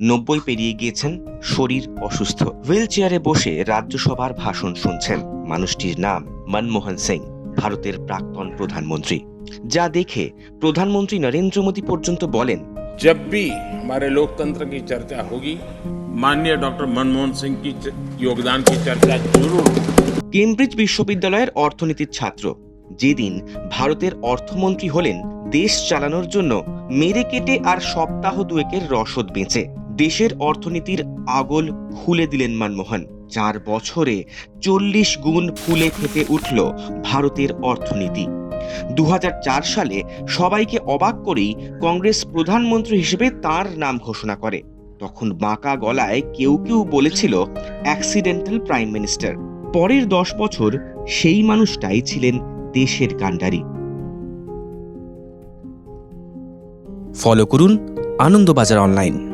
নব্বই পেরিয়ে গিয়েছেন শরীর অসুস্থ হুইল চেয়ারে বসে রাজ্যসভার ভাষণ শুনছেন মানুষটির নাম মনমোহন সিং ভারতের প্রাক্তন প্রধানমন্ত্রী যা দেখে প্রধানমন্ত্রী নরেন্দ্র মোদী পর্যন্ত বলেন जब भी हमारे लोकतंत्र की चर्चा होगी माननीय डॉक्टर मनमोहन सिंह की च- योगदान की चर्चा जरूर होगी কেমব্রিজ বিশ্ববিদ্যালয়ের অর্থনীতির ছাত্র যেদিন ভারতের অর্থমন্ত্রী হলেন দেশ চালানোর জন্য মেরে কেটে আর সপ্তাহ দুয়েকের রসদ বেঁচে দেশের অর্থনীতির আগল খুলে দিলেন মনমোহন চার বছরে চল্লিশ গুণ ফুলে ফেপে উঠল ভারতের অর্থনীতি। দু হাজার চার সালে সবাইকে অবাক করেই কংগ্রেস প্রধানমন্ত্রী হিসেবে তার নাম ঘোষণা করে। তখন বাঁকা গলায় কেউ কেউ বলেছিল অ্যাক্সিডেন্টাল প্রাইম মিনিস্টার পরের দশ বছর সেই মানুষটাই ছিলেন দেশের কাণ্ডারি। ফলো করুন আনন্দবাজার অনলাইন।